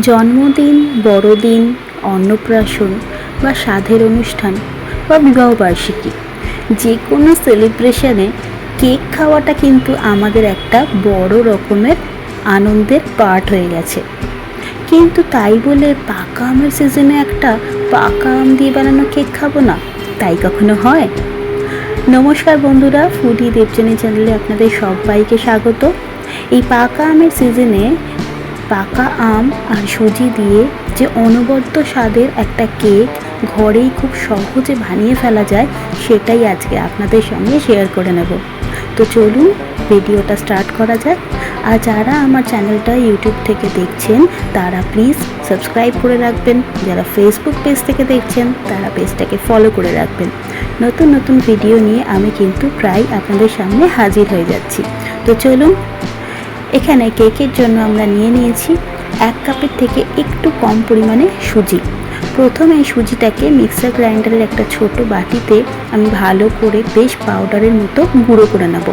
জন্মদিন, বড়দিন, অন্নপ্রাশন বা সাধের অনুষ্ঠান বা বিবাহবার্ষিকী যে কোনো সেলিব্রেশনে কেক খাওয়াটা কিন্তু আমাদের একটা বড় রকমের আনন্দের পার্ট হয়ে গেছে। কিন্তু তাই বলে পাকা আমের সিজনে একটা পাকা আম দিয়ে বানানো কেক খাব না? তাই কখনো হয়? নমস্কার বন্ধুরা ফুডি দেবজানি চ্যানেলে আপনাদের সবাইকে স্বাগত। এই পাকা আমের সিজনে পাকা আম আর সুজি দিয়ে যে অনবদ্য স্বাদের একটা কেক ঘরেই খুব সহজে বানিয়ে ফেলা যায়, সেটাই আজকে আপনাদের সঙ্গে শেয়ার করে নেব। তো চলুন, ভিডিওটা স্টার্ট করা যাক। আর যারা আমার চ্যানেলটা ইউটিউব থেকে দেখছেন, তারা প্লিজ সাবস্ক্রাইব করে রাখবেন। যারা ফেসবুক পেজ থেকে দেখছেন, তারা পেজটাকে ফলো করে রাখবেন। নতুন নতুন ভিডিও নিয়ে আমি কিন্তু প্রায় আপনাদের সামনে হাজির হয়ে যাচ্ছি। তো চলুন এখানে কেকের জন্য আমরা নিয়ে নিয়েছি এক কাপের থেকে একটু কম পরিমাণে সুজি। প্রথমে এই সুজিটাকে মিক্সার গ্রাইন্ডারের একটা ছোট বাটিতে আমি ভালো করে বেশ পাউডারের মতো গুঁড়ো করে নেব।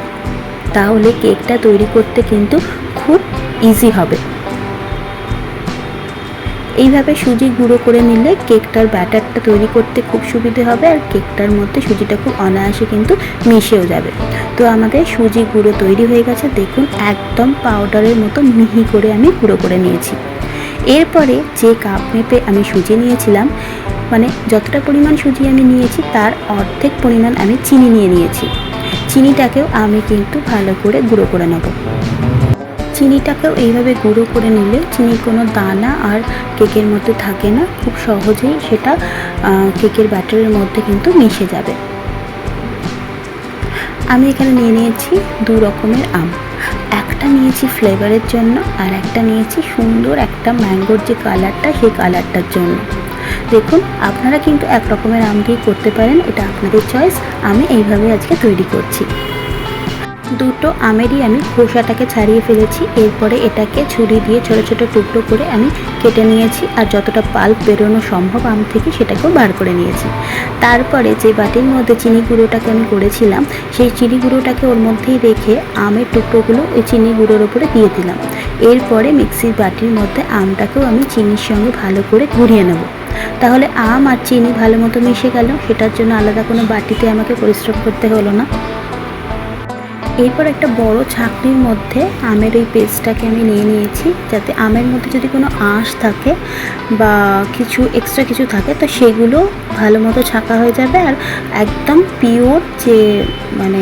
তাহলে কেকটা তৈরি করতে কিন্তু খুব ইজি হবে। এইভাবে সুজি গুঁড়ো করে নিলে কেকটার ব্যাটারটা তৈরি করতে খুব সুবিধে হবে আর কেকটার মধ্যে সুজিটা খুব অনায়াসে কিন্তু মিশেও যাবে। তো আমাদের সুজি গুঁড়ো তৈরি হয়ে গেছে। দেখুন, একদম পাউডারের মতো মিহি করে আমি গুঁড়ো করে নিয়েছি। এরপরে যে কাপ মেপে আমি সুজি নিয়েছিলাম মানে যতটা পরিমাণ সুজি আমি নিয়েছি, তার অর্ধেক পরিমাণ আমি চিনি নিয়ে নিয়েছি। চিনিটাকেও আমি কিন্তু ভালো করে গুঁড়ো করে নেব। চিনিটাকেও এইভাবে গুঁড়ো করে নিলে চিনির কোনো দানা আর কেকের মধ্যে থাকে না। খুব সহজেই সেটা কেকের ব্যাটারের মধ্যে কিন্তু মিশে যাবে। আমি এখানে নিয়ে নিয়েছি দু রকমের আম। একটা নিয়েছি ফ্লেভারের জন্য আর একটা নিয়েছি সুন্দর একটা ম্যাঙ্গোর যে কালারটা, সেই কালারটার জন্য। দেখুন, আপনারা কিন্তু এক রকমের আম দিয়ে করতে পারেন, এটা আপনাদের চয়েস। আমি এইভাবে আজকে তৈরি করছি। দুটো আমেরই আমি খোসাটাকে ছাড়িয়ে ফেলেছি। এরপরে এটাকে ছুরি দিয়ে ছোট ছোট টুকরো করে আমি কেটে নিয়েছি আর যতটা পাল্প বেরোনো সম্ভব আম থেকে সেটাকেও বার করে নিয়েছি। তারপরে যে বাটির মধ্যে চিনি গুঁড়োটাকে আমি করেছিলাম, সেই চিনি গুঁড়োটাকে ওর মধ্যেই রেখে আমের টুকরোগুলো ওই চিনি গুঁড়োর ওপরে দিয়ে দিলাম। এরপরে মিক্সির বাটির মধ্যে আমটাকেও আমি চিনির সঙ্গে ভালো করে ঘুরিয়ে নেব। তাহলে আম আর চিনি ভালো মতো মিশে গেল, সেটার জন্য আলাদা কোনো বাটিতে আমাকে পরিশ্রম করতে হলো না। এরপর একটা বড় ছাঁকনির মধ্যে আমের ওই পেস্টটাকে আমি নিয়ে নিয়েছি, যাতে আমের মধ্যে যদি কোনো আঁশ থাকে বা কিছু এক্সট্রা কিছু থাকে, তো সেগুলো ভালো মতো ছাঁকা হয়ে যাবে আর একদম পিওর যে মানে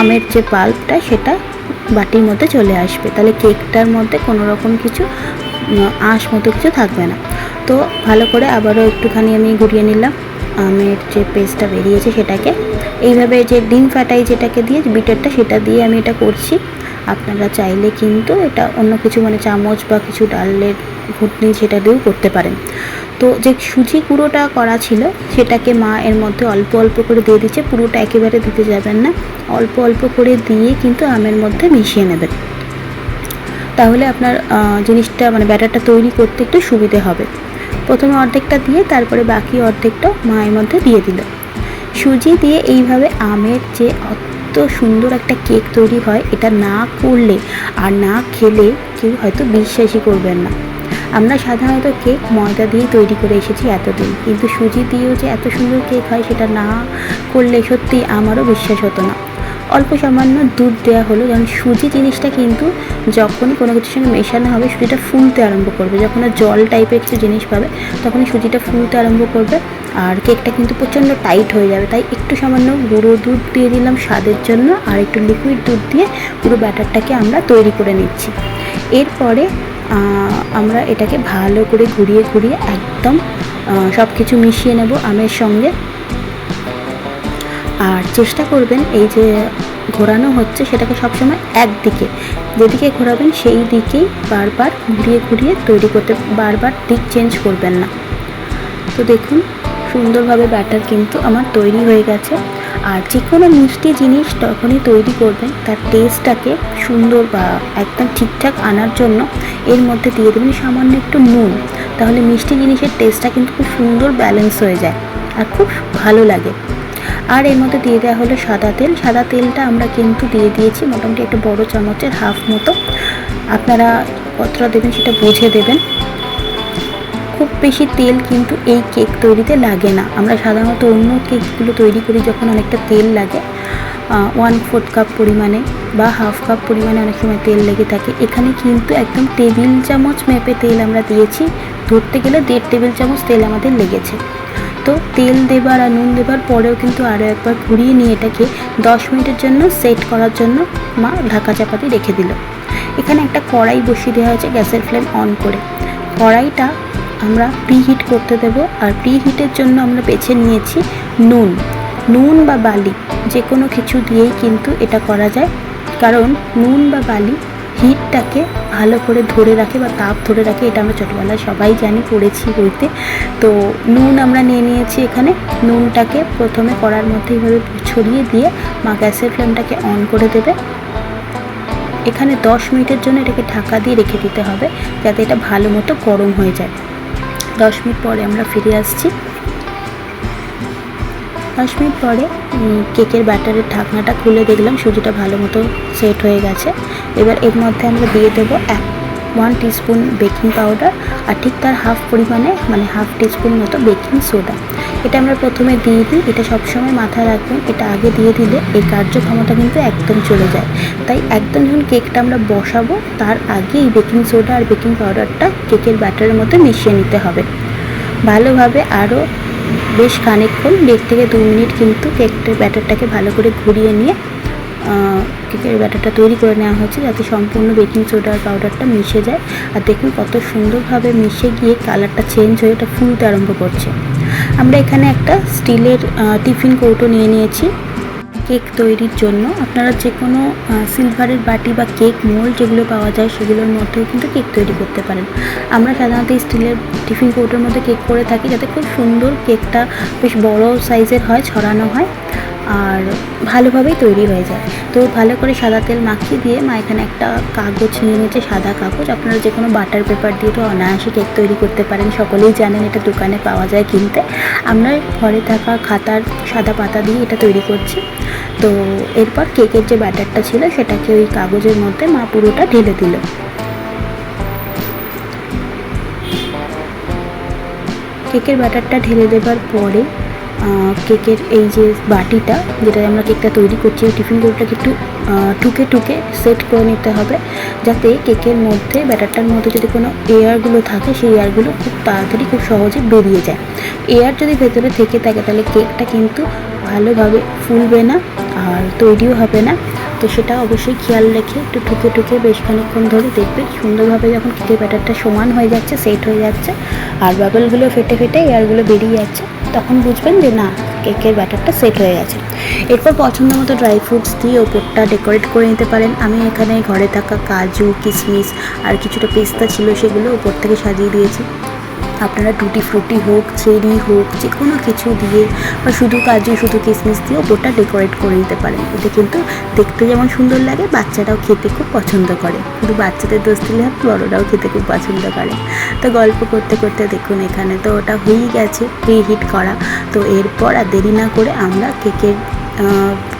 আমের যে পাল্পটা সেটা বাটির মধ্যে চলে আসবে। তাহলে কেকটার মধ্যে কোনো রকম কিছু আঁশ মতো কিছু থাকবে না। তো ভালো করে আবারও একটুখানি আমি ঘুরিয়ে নিলাম। আমের যে পেস্টটা বেরিয়েছে সেটাকে, এইভাবে যে ডিম ফাটাই যেটাকে দিয়ে বিটারটা, সেটা দিয়ে আমি এটা করছি। আপনারা চাইলে কিন্তু এটা অন্য কিছু মানে চামচ বা কিছু ডালের ঘুটনি সেটা দিয়েও করতে পারেন। তো যে সুজি গুঁড়োটা করা ছিল, সেটাকে মা এর মধ্যে অল্প অল্প করে দিয়ে দিচ্ছে, পুরোটা একেবারে দিতে যাবেন না। অল্প অল্প করে দিয়ে কিন্তু আমের মধ্যে মিশিয়ে নেবেন। তাহলে আপনার জিনিসটা মানে ব্যাটারটা তৈরি করতে একটু সুবিধে হবে। প্রথমে অর্ধেকটা দিয়ে তারপরে বাকি অর্ধেকটা মায়ের মধ্যে দিয়ে দিল। সুজি দিয়ে এইভাবে আমের যে অত সুন্দর একটা কেক তৈরি হয়, এটা না করলে আর না খেলে কেউ হয়তো বিশ্বাসই করবেন না। আমরা সাধারণত কেক ময়দা দিয়ে তৈরি করে এসেছি এতদিন। কিন্তু সুজি দিয়েও যে এত সুন্দর কেক হয়, সেটা না করলে সত্যি আমারও বিশ্বাস হতো না। অল্প সামান্য দুধ দেওয়া হলো, কারণ সুজি জিনিসটা কিন্তু যখনই কোনো কিছুর সঙ্গে মেশানো হবে, সুজিটা ফুলতে আরম্ভ করবে। যখন জল টাইপের কিছু জিনিস পাবে, তখনই সুজিটা ফুলতে আরম্ভ করবে আর কেকটা কিন্তু প্রচণ্ড টাইট হয়ে যাবে। তাই একটু সামান্য গুঁড়ো দুধ দিয়ে দিলাম স্বাদের জন্য আর একটু লিকুইড দুধ দিয়ে পুরো ব্যাটারটাকে আমরা তৈরি করে নিচ্ছি। এরপরে আমরা এটাকে ভালো করে ঘুরিয়ে ঘুরিয়ে একদম সব কিছু মিশিয়ে নেব আমের সঙ্গে। আর চেষ্টা করবেন এই যে ঘোরানো হচ্ছে সেটাকে সবসময় একদিকে। যেদিকে ঘোরাবেন সেই দিকেই বারবার ঘুরিয়ে ঘুরিয়ে তৈরি করতে, বারবার দিক চেঞ্জ করবেন না। তো দেখুন, সুন্দরভাবে ব্যাটার কিন্তু আমার তৈরি হয়ে গেছে। আর যে কোনো মিষ্টি জিনিস তখনই তৈরি করবেন, তার টেস্টটাকে সুন্দর বা একদম ঠিকঠাক আনার জন্য। এর মধ্যে দিয়ে দেবেন সামান্য একটু নুন। তাহলে মিষ্টি জিনিসের টেস্টটা কিন্তু খুব সুন্দর ব্যালেন্স হয়ে যায়। আর খুব ভালো লাগে। আর এর মধ্যে দিয়ে দেওয়া হলো সাদা তেল। সাদা তেলটা আমরা কিন্তু দিয়ে দিয়েছি মোটামুটি একটা বড় চামচের হাফ মতো। আপনারা কতটা দেবেন সেটা বুঝে দেবেন। খুব বেশি তেল কিন্তু এই কেক তৈরিতে লাগে না। আমরা সাধারণত অন্য কেকগুলো তৈরি করি যখন অনেকটা তেল লাগে। ওয়ান ফোর্থ কাপ পরিমাণে বা হাফ কাপ পরিমাণে অনেক সময় তেল লেগে থাকে। এখানে কিন্তু একদম টেবিল চামচ মেপে তেল আমরা দিয়েছি। ধরতে গেলে দেড় টেবিল চামচ তেল আমাদের লেগেছে। তো তেল দেবার আর নুন দেবার পরেও কিন্তু আরও একবার ঘুরিয়ে নিয়ে এটাকে দশ মিনিটের জন্য সেট করার জন্য মা ঢাকা চাপাতি রেখে দিল। এখানে একটা কড়াই বসিয়ে দেওয়া হয়েছে গ্যাসের ফ্লেম অন করে। কড়াইটা আমরা প্রিহিট করতে দেব আর প্রিহিটের জন্য আমরা বেছে নিয়েছি নুন। নুন বা বালি যে কোনো কিছু দিয়েই কিন্তু এটা করা যায়। কারণ নুন বা বালি হিটটাকে ভালো করে ধরে রাখে বা তাপ ধরে রাখে, এটা আমরা ছোটোবেলায় সবাই জানি, পড়েছি বইতে। তো নুন আমরা নিয়ে নিয়েছি এখানে। নুনটাকে প্রথমে কড়ার মধ্যে এইভাবে ছড়িয়ে দিয়ে মা গ্যাসের ফ্লেমটাকে অন করে দেবে। এখানে দশ মিনিটের জন্য এটাকে ঢাকা দিয়ে রেখে দিতে হবে, যাতে এটা ভালো মতো গরম হয়ে যায়। দশ মিনিট পরে আমরা ফিরে আসছি। দশ মিনিট পরে কেকের ব্যাটারের ঢাকনাটা খুলে দেখলাম, সুজিটা ভালো মতো সেট হয়ে গেছে। এবার এর মধ্যে আমরা দিয়ে দেবো এক ওয়ান টিস্পুন বেকিং পাউডার আর ঠিক তার হাফ পরিমাণে মানে হাফ টিস্পুন মতো বেকিং সোডা এটা আমরা প্রথমে দিয়ে দিই, এটা সবসময় মাথায় রাখবেন, এটা আগে দিয়ে দিলে এই কার্যক্ষমতা কিন্তু একদম চলে যায়। তাই একদম যখন কেকটা আমরা বসাবো, তার আগে এই বেকিং সোডা আর বেকিং পাউডারটা কেকের ব্যাটারের মধ্যে মিশিয়ে নিতে হবে। ভালোভাবে আরও বেশ খানিকক্ষণ, দেড় থেকে দু মিনিট কিন্তু কেকটার ব্যাটারটাকে ভালো করে ঘুরিয়ে নিয়ে কেকের ব্যাটারটা তৈরি করে নেওয়া হচ্ছে যাতে সম্পূর্ণ বেকিং সোডার পাউডারটা মিশে যায়। আর দেখুন কত সুন্দরভাবে মিশে গিয়ে কালারটা চেঞ্জ হয়ে এটা ফুলতে আরম্ভ করছে। আমরা এখানে একটা স্টিলের টিফিন কৌটো নিয়ে নিয়েছি। কেক তৈরির জন্য। আপনারা যে কোনো সিলভারের বাটি বা কেক মোল্ড যেগুলো পাওয়া যায় সেগুলোর মধ্যেও কিন্তু কেক তৈরি করতে পারেন। আমরা সাধারণত স্টিলের টিফিন কৌটোর মধ্যে কেক করে থাকি যাতে খুব সুন্দর কেকটা বেশ বড় সাইজের হয়, ছড়ানো হয়। আর ভালোভাবেই তৈরি হয়ে যায়। তো ভালো করে সাদা তেল মাখিয়ে দিয়ে মা এখানে একটা কাগজ নিয়ে নিয়েছে, সাদা কাগজ। আপনারা যে কোনো বাটার পেপার দিয়ে তো অনায়াসে কেক তৈরি করতে পারেন, সকলেই জানেন এটা দোকানে পাওয়া যায় কিনতে। আমরা ঘরে থাকা খাতার সাদা পাতা দিয়ে এটা তৈরি করছি। তো এরপর কেকের যে ব্যাটারটা ছিল, সেটাকে ওই কাগজের মধ্যে মা পুরোটা ঢেলে দিল। কেকের ব্যাটারটা ঢেলে দেবার পরে কেকের এই যে বাটিটা যেটা আমরা কেকটা তৈরি করছি, ওই টিফিন রোলটাকে একটু টুকে টুকে সেট করে নিতে হবে, যাতে কেকের মধ্যে, ব্যাটারটার মধ্যে যদি কোনো এয়ারগুলো থাকে, সেই এয়ারগুলো খুব তাড়াতাড়ি, খুব সহজে বেরিয়ে যায়। এয়ার যদি ভেতরে থেকে থাকে, তাহলে কেকটা কিন্তু ভালোভাবে ফুলবে না, আর তৈরিও হবে না। তো সেটা অবশ্যই খেয়াল রেখে একটু ঠুকে ঠুকে বেশ খানিকক্ষণ ধরে দেখবে সুন্দরভাবে যখন কেকের ব্যাটারটা সমান হয়ে যাচ্ছে সেট হয়ে যাচ্ছে, আর বাবলগুলো ফেটে ফেটে এয়ারগুলো বেরিয়ে যাচ্ছে, তখন বুঝবেন যে না কেকের ব্যাটারটা সেট হয়ে গেছে। এরপর পছন্দ মতো ড্রাই ফ্রুটস দিয়ে ওপরটা ডেকোরেট করে নিতে পারেন। আমি এখানে ঘরে থাকা কাজু কিশমিশ আর কিছুটা পেস্তা ছিল সেগুলো ওপর থেকে সাজিয়ে দিয়েছি। আপনারা টুটি ফ্রুটি হোক, চেরি হোক, যে কোনো কিছু দিয়ে বা শুধু কাজু, শুধু কিসমিস দিয়ে ওপরটা ডেকোরেট করে নিতে পারেন। এতে কিন্তু দেখতে যেমন সুন্দর লাগে, বাচ্চারাও খেতে খুব পছন্দ করে। শুধু বাচ্চাদের দোষ দিলে হবে, বড়োরাও খেতে খুব পছন্দ করে। তো গল্প করতে করতে দেখুন এখানে তো ওটা হয়েই গেছে প্রি হিট করা। তো এরপর আর দেরি না করে আমরা কেকের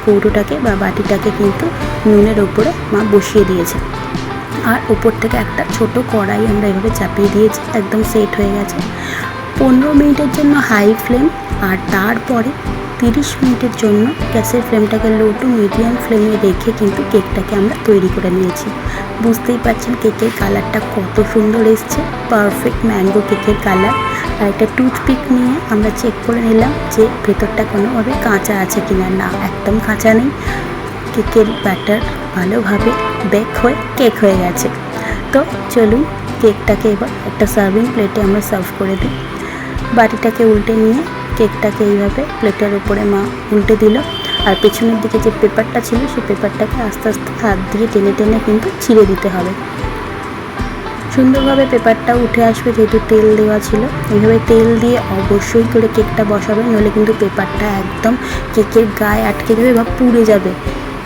কৌটোটাকে বা বাটিটাকে কিন্তু নুনের ওপরে মা বসিয়ে দিয়েছে। আর উপর থেকে একটা ছোট কড়াই আমরা এভাবে চাপিয়ে দিয়েছি, একদম সেট হয়ে গেছে। পনেরো মিনিটের জন্য হাই ফ্লেম আর তারপরে তিরিশ মিনিটের জন্য গ্যাসের ফ্লেমটাকে লো টু মিডিয়াম ফ্লেমে রেখে কিন্তু কেকটাকে আমরা তৈরি করে নিয়েছি। বুঝতেই পারছেন কেকের কালারটা কত সুন্দর এসছে পারফেক্ট ম্যাঙ্গো কেকের কালার আর একটা টুথপিক নিয়ে আমরা চেক করে নিলাম যে ভেতরটা কোনোভাবে কাঁচা আছে কিনা। না, একদম কাঁচা নেই। কেকের ব্যাটার ভালোভাবে বেক হয়ে কেক হয়ে গেছে। তো চলুন কেকটাকে এবার একটা সার্ভিং প্লেটে আমরা সার্ভ করে দিই। বাটিটাকে উল্টে নিয়ে কেকটাকে এইভাবে প্লেটের উপরে মা উল্টে দিল। আর পেছনের দিকে যে পেপারটা ছিল, সেই পেপারটাকে আস্তে আস্তে হাত দিয়ে টেনে টেনে কিন্তু ছিঁড়ে দিতে হবে। সুন্দরভাবে পেপারটা উঠে আসবে, যেহেতু তেল দেওয়া ছিল। এইভাবে তেল দিয়ে অবশ্যই করে কেকটা বসাবে নইলে কিন্তু পেপারটা একদম কেকের গায়ে আটকে দেবে বা পুড়ে যাবে।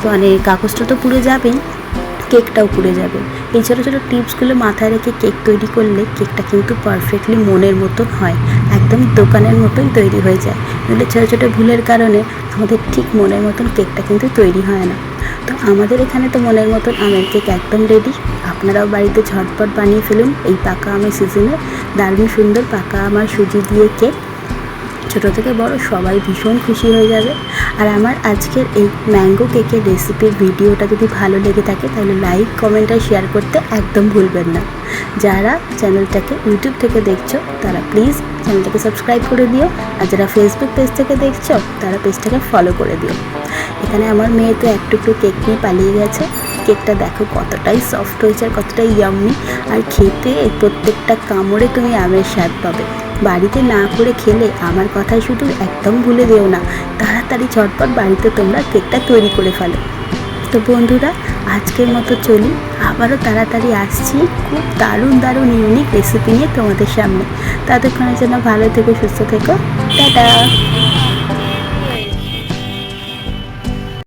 মানে কাগজটা তো পুড়ে যাবেই কেকটাও পুড়ে যাবে। এই ছোটো ছোটো টিপসগুলো মাথায় রেখে কেক তৈরি করলে কেকটা কিন্তু পারফেক্টলি মনের মতন হয়, একদম দোকানের মতোই তৈরি হয়ে যায়। নইলে ছোটো ছোটো ভুলের কারণে আমাদের ঠিক মনের মতন কেকটা কিন্তু তৈরি হয় না। তো আমাদের এখানে তো মনের মতন আমের কেক একদম রেডি আপনারাও বাড়িতে ঝটপট বানিয়ে ফেলুন এই পাকা আমের সিজনে দারুণ সুন্দর পাকা আমার সুজি দিয়ে কেক ছোটো থেকে বড় সবাই ভীষণ খুশি হয়ে যাবে। আর আমার আজকের এই ম্যাঙ্গো কেকের রেসিপির ভিডিওটা যদি ভালো লেগে থাকে, তাহলে লাইক কমেন্ট আর শেয়ার করতে একদম ভুলবেন না। যারা চ্যানেলটাকে ইউটিউব থেকে দেখছ, তারা প্লিজ চ্যানেলটাকে সাবস্ক্রাইব করে দিও। আর যারা ফেসবুক পেজ থেকে দেখছ, তারা পেজটাকে ফলো করে দিও। এখানে আমার মেয়ে তো একটু একটু কেক নিয়ে পালিয়ে গেছে। কেকটা দেখো কতটাই সফট হয়েছে আর কতটাই ইয়াম্মি আর খেতে প্রত্যেকটা কামড়ে তুমি আমের স্বাদ পাবে। বাড়িতে না করে খেলে আমার কথা শুধু একদম ভুলে যেও না। তাড়াতাড়ি ঝটপট বাড়িতে তোমরা কেকটা তৈরি করে ফেলো। তো বন্ধুরা, আজকের মতো চলি। আবারও তাড়াতাড়ি আসছি খুব দারুণ দারুণ ইউনিক রেসিপি নিয়ে তোমাদের সামনে। ততক্ষণের জন্য ভালো থেকো, সুস্থ থেকো। টাটা!